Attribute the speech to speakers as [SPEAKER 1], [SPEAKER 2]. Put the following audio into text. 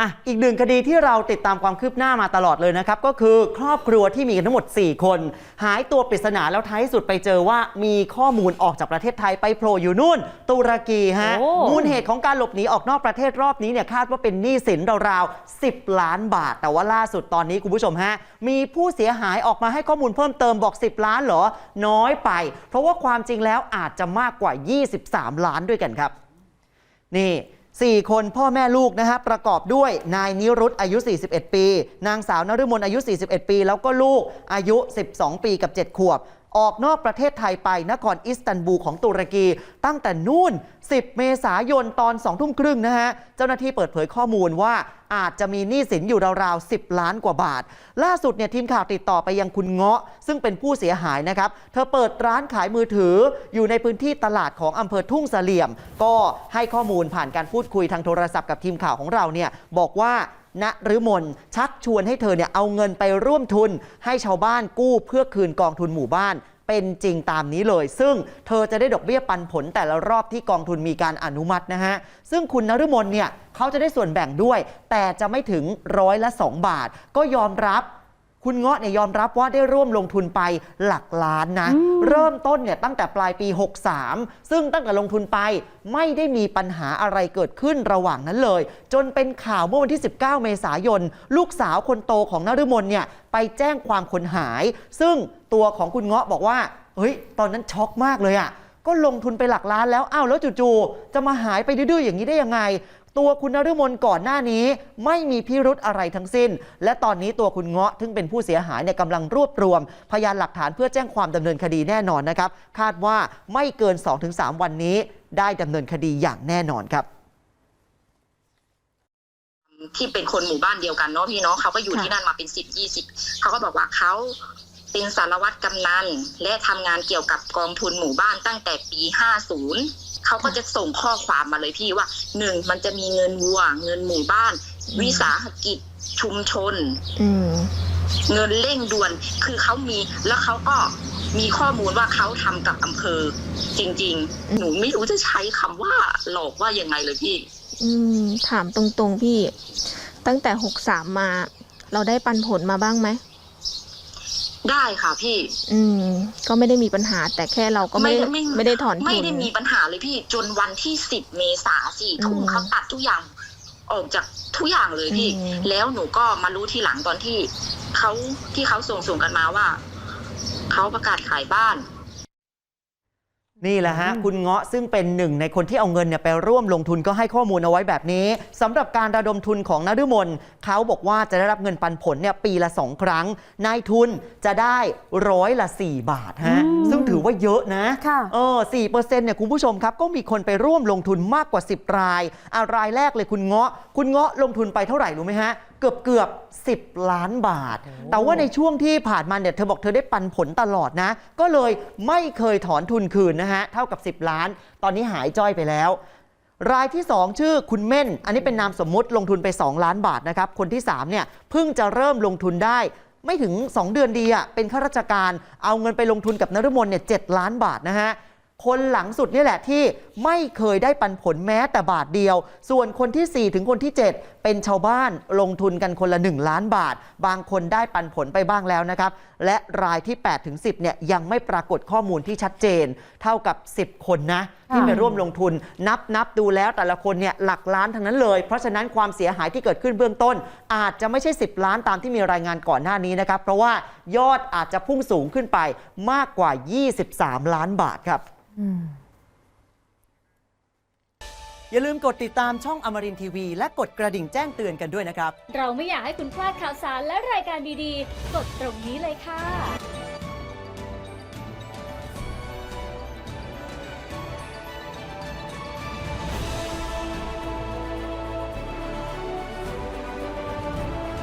[SPEAKER 1] อะอีกหนึ่งคดีที่เราติดตามความคืบหน้ามาตลอดเลยนะครับ ก็คือครอบครัวที่มีกันทั้งหมด 4 คน หายตัวปริศนาแล้วท้ายสุดไปเจอว่ามีข้อมูลออกจากประเทศไทยไปโผล่อยู่นู่น ตุรกีฮะ
[SPEAKER 2] โอ้
[SPEAKER 1] มูลเหตุของการหลบหนีออกนอกประเทศรอบนี้เนี่ยคาดว่าเป็นหนี้สินราวๆ 10 ล้านบาท แต่ว่าล่าสุดตอนนี้คุณผู้ชมฮะ มีผู้เสียหายออกมาให้ข้อมูลเพิ่มเติมบอก 10 ล้านเหรอ น้อยไป เพราะว่าความจริงแล้วอาจจะมากกว่า 23 ล้านด้วยกันครับ นี่ 4 คนพ่อแม่ลูกนะฮะประกอบด้วยนายนิรุตอายุ 41 ปี นางสาวนฤมลอายุ 41 ปี แล้วก็ลูกอายุ 12 ปีกับ 7 ขวบ ออกนอกประเทศไทยไปนครอิสตันบูลของตุรกี ตั้งแต่นู่น 10 เมษายนตอน 2 ทุ่มครึ่งนะฮะ เจ้าหน้าที่เปิดเผยข้อมูลว่าอาจจะมีหนี้สินอยู่ราวๆ 10 ล้านกว่าบาท ล่าสุดเนี่ยทีมข่าวติดต่อไปยังคุณเงาะ ซึ่งเป็นผู้เสียหายนะครับ เธอเปิดร้านขายมือถืออยู่ในพื้นที่ตลาดของอำเภอทุ่งเสลี่ยม ก็ให้ข้อมูลผ่านการพูดคุยทางโทรศัพท์กับทีมข่าวของเราเนี่ยบอกว่าณรฤมลชักชวนให้เธอเนี่ยเอาเงินไปร่วมทุน ให้ชาวบ้านกู้เพื่อคืนกองทุนหมู่บ้าน เป็นจริงตามนี้เลย ซึ่งเธอจะได้ดอกเบี้ยปันผลแต่ละรอบที่กองทุนมีการอนุมัตินะฮะ ซึ่งคุณนฤมลเนี่ยเขาจะได้ส่วนแบ่งด้วย แต่จะไม่ถึงร้อยละ 2 บาท ก็ยอมรับ คุณเงาะเนี่ยยอมรับว่าได้ร่วมลงทุนไปหลักล้านนะ เริ่มต้นเนี่ยตั้งแต่ปลายปี 63 ซึ่งตั้งแต่ลงทุนไปไม่ได้มีปัญหาอะไรเกิดขึ้นระหว่างนั้นเลย จนเป็นข่าวเมื่อวันที่ 19 เมษายน ลูกสาวคนโตของนฤมลเนี่ยไปแจ้งความคนหาย ซึ่งตัวของคุณเงาะบอกว่าเฮ้ย ตอนนั้นช็อกมากเลยอะก็ลงทุนไปหลักล้านแล้ว อ้าวแล้วจู่ๆจะมาหายไปดื้อๆอย่างนี้ได้ยังไง ตัวคุณนฤมลก่อนหน้านี้ไม่มีพิรุธอะไรทั้งสิ้น และตอนนี้ตัวคุณเงาะซึ่งเป็นผู้เสียหายเนี่ยกำลังรวบรวม พยานหลักฐานเพื่อแจ้งความดำเนินคดีแน่นอนนะครับ คาดว่าไม่เกิน 2-3 วันนี้ ได้ดำเนินคดีอย่างแน่นอนครับ
[SPEAKER 3] ที่เป็นคนหมู่บ้านเดียวกันเนาะพี่เนาะเขาก็อยู่ที่นั่นมาเป็นสิบยี่สิบเขาก็บอกว่าเขาเป็นสารวัตรกำนันและทำงานเกี่ยวกับกองทุนหมู่บ้านตั้งแต่ปีห้าศูนย์ เขาก็จะส่งข้อความมาเลยพี่ว่าหนึ่งมันจะมีเงินวัว เงินหมู่บ้าน วิสาหกิจชุมชน
[SPEAKER 2] อืม
[SPEAKER 3] เงินเร่งด่วนคือเขามีแล้วเขาก็มีข้อมูลว่าเขาทำกับอำเภอ จริง ๆ หนูไม่รู้จะใช้คำว่าหลอกว่ายังไงเลยพี่
[SPEAKER 2] อืม ถามตรงๆพี่ ตั้งแต่หกสามมา เราได้ปันผลมาบ้างไหม
[SPEAKER 3] ได้ค่ะพี่
[SPEAKER 2] อืม ก็ไม่ได้มีปัญหา แต่แค่เราก็ไม่ได้
[SPEAKER 3] ไม่
[SPEAKER 2] ไม่ได้ถอนทุน
[SPEAKER 3] ไม่ได้มีปัญหาเลยพี่จนวันที่สิบเมษาสี่ทุ่ม
[SPEAKER 2] อืม
[SPEAKER 3] เขาตัดทุกอย่างออกจากทุกอย่างเลยพี่
[SPEAKER 2] อืม
[SPEAKER 3] แล้วหนูก็มารู้ทีหลังตอนที่เขาที่เขาส่งส่งกันมาว่าเขาประกาศขายบ้าน
[SPEAKER 1] นี่แหละฮะ คุณเงาะซึ่งเป็นหนึ่งในคนที่เอาเงินเนี่ยไปร่วมลงทุนก็ให้ข้อมูลเอาไว้แบบนี้สำหรับการระดมทุนของนฤมลเขาบอกว่าจะได้รับเงินปันผลเนี่ยปีละ 2 ครั้ง นายทุนจะได้ร้อยละ 4 บาทฮะ
[SPEAKER 4] อืม
[SPEAKER 1] ซึ่งถือว่าเยอะนะ
[SPEAKER 4] ค่ะ
[SPEAKER 1] เออ4เปอร์เซ็นต์เนี่ยคุณผู้ชมครับ ก็มีคนไปร่วมลงทุนมากกว่า 10 รายอารายแรกเลยคุณเงาะ คุณเงาะลงทุนไปเท่าไหร่รู้ไหมฮะเกือบเกือบ 10 ล้านบาท แต่ว่าในช่วงที่ผ่านมาเนี่ยเธอบอกเธอได้ปันผลตลอดนะ ก็เลยไม่เคยถอนทุนคืนนะฮะ เท่ากับ 10 ล้าน ตอนนี้หายจ้อยไปแล้วรายที่ 2 ชื่อคุณเม่น อันนี้เป็นนามสมมุติลงทุนไป 2 ล้านบาทนะครับ คนที่3เนี่ยเพิ่งจะเริ่มลงทุนได้ ไม่ถึง 2 เดือนดีอะเป็นข้าราชการเอาเงินไปลงทุนกับนฤมลเนี่ย7ล้านบาทนะฮะ คนหลังสุดนี่แหละที่ไม่เคยได้ปันผลแม้แต่บาทเดียว ส่วนคนทีสี่ 4 ถึงคนที่ 7 เป็นชาวบ้านลงทุนกันคนละ 1 ล้านบาท บางคนได้ปันผลไปบ้างแล้วนะครับ และรายที่ 8 ถึง 10เนี่ยยังไม่ปรากฏข้อมูลที่ชัดเจน เท่ากับ 10 คนนะที่ไปร่วมลงทุนนับนับดูแล้วแต่ละคนเนี่ยหลักล้านทั้งนั้นเลย เพราะฉะนั้นความเสียหายที่เกิดขึ้นเบื้องต้น อาจจะไม่ใช่ 10 ล้านตามที่มีรายงานก่อนหน้านี้นะครับ เพราะว่ายอดอาจจะพุ่งสูงขึ้นไปมากกว่า 23 ล้านบาทครับ
[SPEAKER 4] อืม
[SPEAKER 1] อย่าลืมกดติดตามช่องอมรินทีวี และกดกระดิ่งแจ้งเตือนกันด้วยนะครับ
[SPEAKER 5] เราไม่อยากให้คุณพลาดข่าวสารและรายการดีๆ กดตรงนี้เลยค่ะ